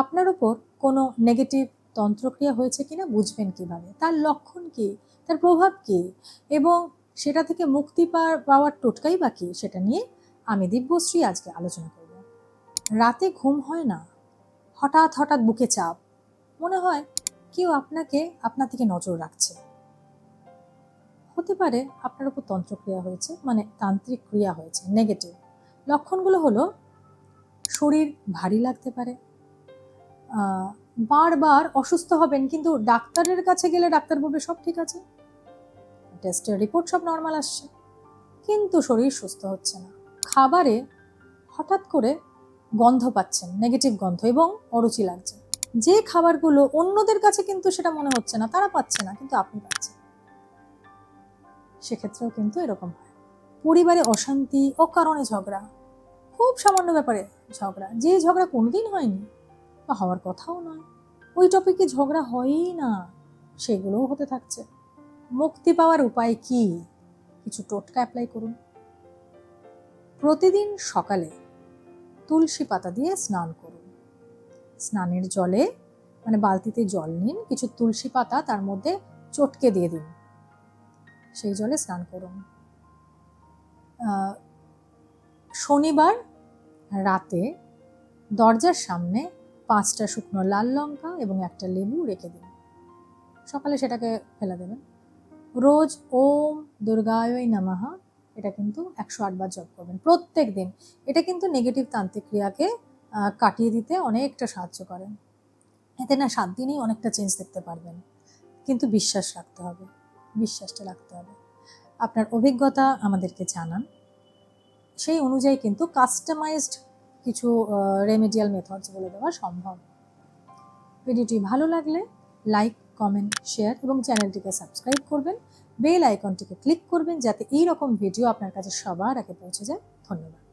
আপনার উপর কোনো নেগেটিভ তন্ত্রক্রিয়া হয়েছে কিনা বুঝবেন কীভাবে? তার লক্ষণ কি? তার প্রভাব কি? এবং সেটা থেকে মুক্তি পাওয়ার টোটকাই বা কি? সেটা নিয়ে আমি দিব্যশ্রী আজকে আলোচনা করব। রাতে ঘুম হয় না। হঠাৎ হঠাৎ বুকে চাপ। মনে হয় কেউ আপনাকে আপনার থেকে নজর রাখছে। হতে পারে আপনার উপর তন্ত্রক্রিয়া হয়েছে মানে তান্ত্রিক ক্রিয়া হয়েছে নেগেটিভ লক্ষণগুলো হলো শরীর ভারী লাগতে পারে বারবার অসুস্থ হবেন, কিন্তু ডাক্তারের কাছে গেলে ডাক্তার বলবে, সব ঠিক আছে। টেস্টের রিপোর্ট সব নর্মাল আসছে। কিন্তু শরীর সুস্থ হচ্ছে না। খাবারে হঠাৎ করে গন্ধ পাচ্ছেন নেগেটিভ গন্ধ এবং অরুচি লাগছে। যে খাবারগুলো অন্যদের কাছে কিন্তু সেটা মনে হচ্ছে না, তারা পাচ্ছে না, কিন্তু আপনি পাচ্ছেন। সেক্ষেত্রেও কিন্তু এরকম হয়। পরিবারে অশান্তি অকারণে ঝগড়া, খুব সামান্য ব্যাপারে ঝগড়া। যে ঝগড়া কোনোদিন হয়নি। বা হওয়ার কথাও নয়। ওই টপিকে ঝগড়া হয়ই না। সেগুলোও হতে থাকছে। মুক্তি পাওয়ার উপায় কি? কিছু টোটকা অ্যাপ্লাই করুন। প্রতিদিন সকালে তুলসী পাতা দিয়ে স্নান করুন। স্নানের জলে মানে বালতিতে জল নিন, কিছু তুলসী পাতা তার মধ্যে চটকে দিয়ে দিন। সেই জলে স্নান করুন। শনিবার রাতে দরজার সামনে পাঁচটা শুকনো লাল লঙ্কা এবং একটা লেবু রেখে দিন। সকালে সেটাকে ফেলে দেবেন। রোজ ওম দুর্গায় নমঃ এটা কিন্তু একশো আটবার জপ করবেন প্রত্যেক দিন। এটা কিন্তু নেগেটিভ তান্ত্রিক ক্রিয়াকে কাটিয়ে দিতে অনেকটা সাহায্য করে। এতে না সাত দিনেই অনেকটা চেঞ্জ দেখতে পারবেন। কিন্তু বিশ্বাস রাখতে হবে। বিশ্বাসটা রাখতে হবে। আপনার অভিজ্ঞতা আমাদেরকে জানান। সেই অনুযায়ী কিন্তু কাস্টমাইজড কিছু রেমেডিয়াল মেথডস বলে দেওয়া সম্ভব। ভিডিওটি ভালো লাগলে লাইক কমেন্ট শেয়ার এবং চ্যানেলটিকে সাবস্ক্রাইব করবেন। বেল আইকনটিকে ক্লিক করবেন যাতে এই রকম ভিডিও আপনার কাছে সবার আগে পৌঁছে যায়। ধন্যবাদ।